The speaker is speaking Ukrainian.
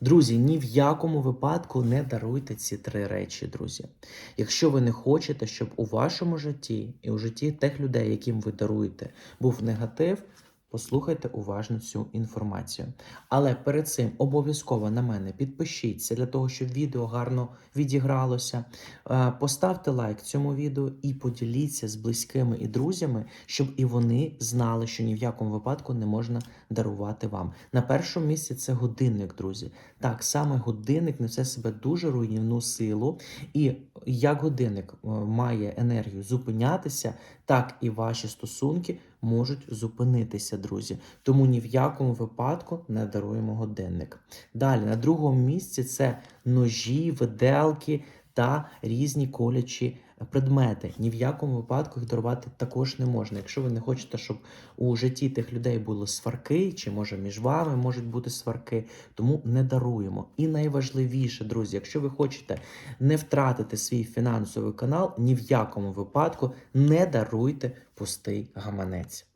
Друзі, ні в якому випадку не даруйте ці три речі, друзі. Якщо ви не хочете, щоб у вашому житті і у житті тих людей, яким ви даруєте, був негатив, послухайте уважно цю інформацію. Але перед цим обов'язково на мене підпишіться для того, щоб відео гарно відігралося. Е, Поставте лайк цьому відео і поділіться з близькими і друзями, щоб і вони знали, що ні в якому випадку не можна дарувати вам. На першому місці це годинник, друзі. Так, саме годинник несе себе дуже руйнівну силу, і як годинник е, має енергію зупинятися, так і ваші стосунки можуть зупинитися, друзі. Тому ні в якому випадку не даруємо годинник. Далі, на другому місці це ножі, виделки та різні колячі предмети. Ні в якому випадку їх дарувати також не можна. Якщо ви не хочете, щоб у житті тих людей були сварки, чи може між вами можуть бути сварки, тому не даруємо. І найважливіше, друзі, якщо ви хочете не втратити свій фінансовий канал, ні в якому випадку не даруйте пустий гаманець.